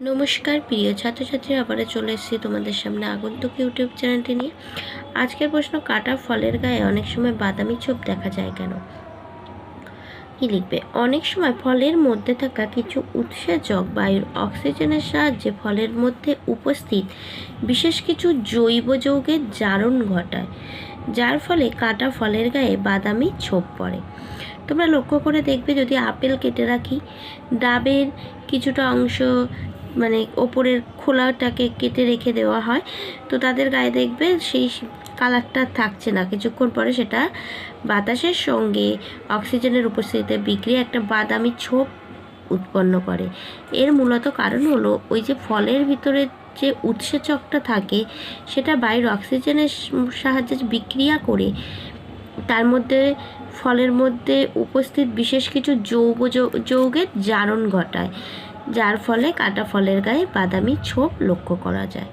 নমস্কার, প্রিয় ছাত্রছাত্রীরা আবারও চলে এসেছি তোমাদের সামনে আগন্তুক ইউটিউব চ্যানেলটি নিয়ে। আজকের প্রশ্ন, কাটা ফলের গায়ে অনেক সময় বাদামি ছোপ দেখা যায় কেন? কি লিখবে? অনেক সময় ফলের মধ্যে থাকা কিছু উৎসেচক বায়ুর অক্সিজেনের সাহায্যে ফলের মধ্যে উপস্থিত বিশেষ কিছু জৈব যৌগের জারণ ঘটায়, যার ফলে কাটা ফলের গায়ে বাদামি ছোপ পড়ে। তোমরা লক্ষ্য করে দেখবে, যদি আপেল কেটে রাখি, ডাবের কিছুটা অংশ মানে ওপরের খোলাটাকে কেটে রেখে দেওয়া হয়। তো তাদের গায়ে দেখবে সেই কালারটা থাকছে না। কিছুক্ষণ পরে সেটা বাতাসের সঙ্গে অক্সিজেনের উপস্থিতিতে বিক্রিয়া একটা বাদামি ছোপ উৎপন্ন করে। এর মূলত কারণ হলো ওই যে ফলের ভিতরে যে উৎসেচকটা থাকে, সেটা বাইরের অক্সিজেনের সাহায্যে বিক্রিয়া করে তার মধ্যে ফলের মধ্যে উপস্থিত বিশেষ কিছু যৌগ, যৌগের জারণ ঘটায়। যার ফলে কাটা ফলের গায়ে বাদামি ছোপ লক্ষ্য করা যায়।